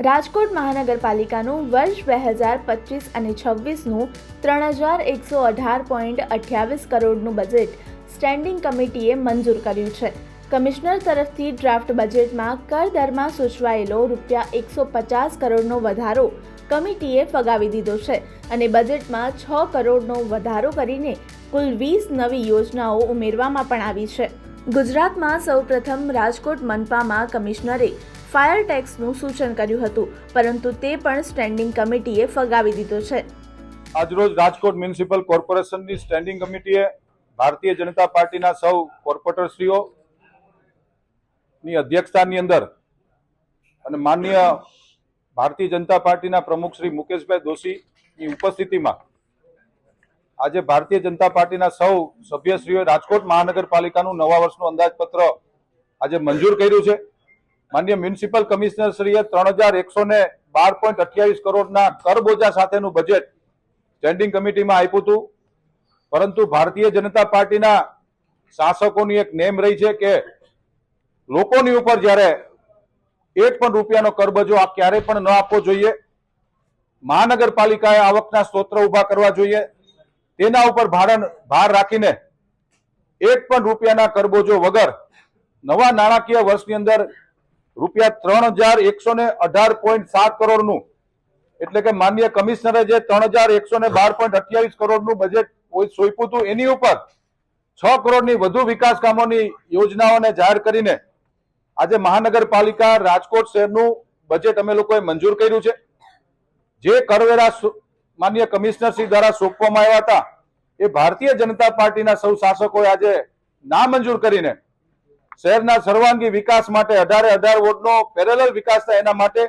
રાજકોટ મહાનગરપાલિકાનું વર્ષ બે હજાર પચીસ અને છવ્વીસનું ત્રણ હજાર એકસો અઢાર પોઈન્ટ અઠ્યાવીસ કરોડનું બજેટ સ્ટેન્ડિંગ કમિટીએ મંજૂર કર્યું છે. કમિશનર તરફથી ડ્રાફ્ટ બજેટમાં કર દરમાં સૂચવાયેલો રૂપિયા એકસો પચાસ કરોડનો વધારો કમિટીએ ફગાવી દીધો છે અને બજેટમાં છ કરોડનો વધારો કરીને કુલ વીસ નવી યોજનાઓ ઉમેરવામાં પણ આવી છે. ગુજરાતમાં સૌપ્રથમ રાજકોટ મનપામાં કમિશનરે ફાયર ટેક્સનું સૂચન કર્યું હતું, પરંતુ તે પણ સ્ટેન્ડિંગ કમિટીએ ફગાવી દીધો છે. આજરોજ રાજકોટ મ્યુનિસિપલ કોર્પોરેશનની સ્ટેન્ડિંગ કમિટીએ ભારતીય જનતા પાર્ટીના સૌ કોર્પોરેટરશ્રીઓ ની અધ્યક્ષતાની અંદર અને માનનીય ભારતીય જનતા પાર્ટીના પ્રમુખ શ્રી મુકેશભાઈ દોશીની ઉપસ્થિતિમાં આજે ભારતીય જનતા પાર્ટીના સૌ સભ્યશ્રીઓએ રાજકોટ મહાનગરપાલિકાનું નવા વર્ષનું અંદાજપત્ર આજે મંજૂર કર્યું છે. માન્ય મ્યુનિસિપલ કમિશનર શ્રીએ ત્રણ હજાર એકસો ને બાર પોઈન્ટ અઠ્યાવીસ કરોડના કરબોજા સાથેનું બજેટ સ્ટેન્ડિંગ કમિટીમાં આપ્યું હતું. પરંતુ ભારતીય જનતા પાર્ટીના શાસકોની એક નેમ રહી છે કે લોકોની ઉપર જ્યારે એક પણ રૂપિયાનો કરબજો આ ક્યારેય પણ ન આપવો જોઈએ. મહાનગરપાલિકાએ આવકના સ્ત્રોત ઊભા કરવા જોઈએ. તેના ઉપર ભારણ, ભાર રાખીને એક પણ રૂપિયાના કરબોજો વગર નવા નાણાકીય વર્ષની અંદર રૂપિયા ત્રણ હજાર એકસો ને અઢાર પોઈન્ટ સાત કરોડનું. એટલે કે માન્ય કમિશનરે જે ત્રણ હજાર એકસો ને બાર પોઈન્ટ અઠ્યાવીસ કરોડનું બજેટ સોંપ્યું હતું, એની ઉપર છ કરોડની વધુ વિકાસ કામોની યોજનાઓને જાહેર કરીને આજે મહાનગરપાલિકા રાજકોટ શહેરનું બજેટ અમે લોકોએ મંજૂર કર્યું છે. જે કરવેરા માન્ય કમિશનર શ્રી દ્વારા સોંપવામાં આવ્યા હતા, એ ભારતીય જનતા પાર્ટીના સૌ શાસકોએ આજે નામંજૂર કરીને શહેરના સર્વાંગી વિકાસ માટે અઢારે અઢાર વોર્ડનો પેરેલલ વિકાસ થાય એના માટે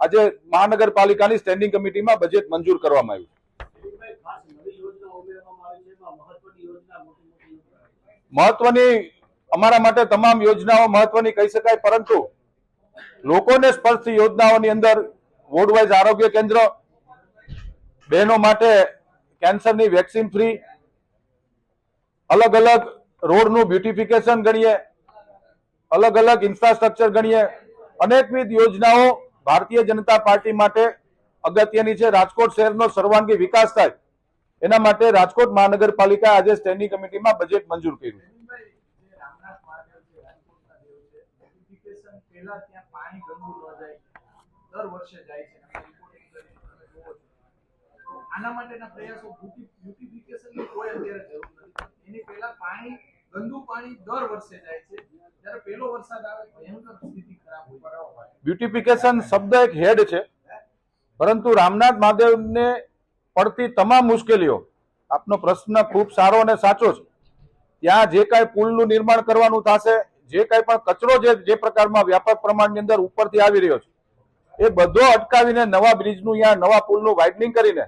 આજે મહાનગરપાલિકાની સ્ટેન્ડિંગ કમિટીમાં બજેટ મંજૂર કરવામાં આવ્યું મહત્વની અમારા માટે તમામ યોજનાઓ મહત્વની કહી શકાય, પરંતુ લોકોને સ્પર્શતી યોજનાઓની અંદર વોર્ડ વાઇઝ આરોગ્ય કેન્દ્ર, બહેનો માટે કેન્સરની વેક્સિન ફ્રી, અલગ અલગ રોડનું બ્યુટિફિકેશન ગણીએ અલગ અલગ ઇન્ફ્રાસ્ટ્રક્ચર ગણીએ. અનેકવિધ યોજનાઓ ભારતીય જનતા પાર્ટી માટે અગત્યની છે. રાજકોટ શહેરનો સર્વાંગી વિકાસ થાય. એના માટે રાજકોટ મહાનગરપાલિકા આજે સ્ટેન્ડિંગ કમિટીમાં બજેટ મંજૂર કર્યું. પાણી ગંદુ પાણી દર વર્ષે જાય છે. જ્યારે પહેલો વરસાદ આવે ભયંકર સ્થિતિ ખરાબ હોય. બ્યુટિફિકેશન શબ્દ એક હેડ છે. પરંતુ રામનાથ મહાદેવને પડતી તમામ મુશ્કેલીઓ આપનો પ્રશ્ન ખૂબ સારો અને સાચો છે. ત્યાં જે કાંઈ પુલનું નિર્માણ કરવાનું થશે જે કાંઈ પણ કચરો જે જે પ્રકારમાં વ્યાપક પ્રમાણની અંદર ઉપરથી આવી રહ્યો છે એ બધો અટકાવીને નવા બ્રિજનું યા નવા પુલનું વાઇડનિંગ કરીને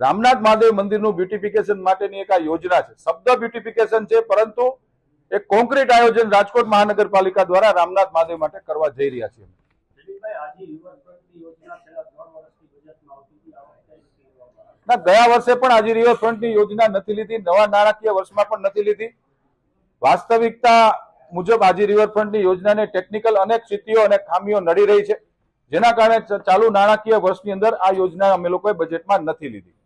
રામનાથ મહાદેવ મંદિરનું બ્યુટિફિકેશન માટેની એક આ યોજના છે. શબ્દ બ્યુટિફિકેશન છે પરંતુ એક કોન્ક્રીટ આયોજન રાજકોટ મહાનગરપાલિકા દ્વારા રામનાથ મહાદેવ માટે કરવા જઈ રહ્યા છીએ. ના ગયા વર્ષે પણ આજે રિવરફ્રન્ટની યોજના નથી લીધી. નવા નાણાકીય વર્ષમાં પણ નથી લીધી. વાસ્તવિકતા મુજબ આજે રિવરફ્રન્ટની યોજનાને ટેકનિકલ અનેક સ્થિતિઓ અને ખામીઓ નડી રહી છે. જેના કારણે ચાલુ નાણાકીય વર્ષની અંદર આ યોજના અમે લોકોએ બજેટમાં નથી લીધી.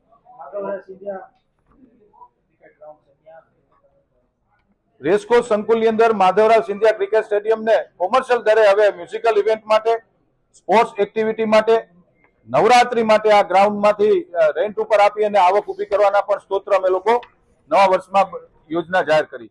રેસકોર્સ સંકુલની અંદર માધવરાવ સિંધિયા ક્રિકેટ સ્ટેડિયમને કોમર્શિયલ દરે હવે મ્યુઝિકલ ઇવેન્ટ માટે સ્પોર્ટ્સ એક્ટિવિટી માટે, નવરાત્રી માટે આ ગ્રાઉન્ડમાંથી રેન્ટ ઉપર આપી અને આવક ઊભી કરવાના પણ સ્તોત્ર અમે લોકો નવા વર્ષમાં યોજના જાહેર કરી.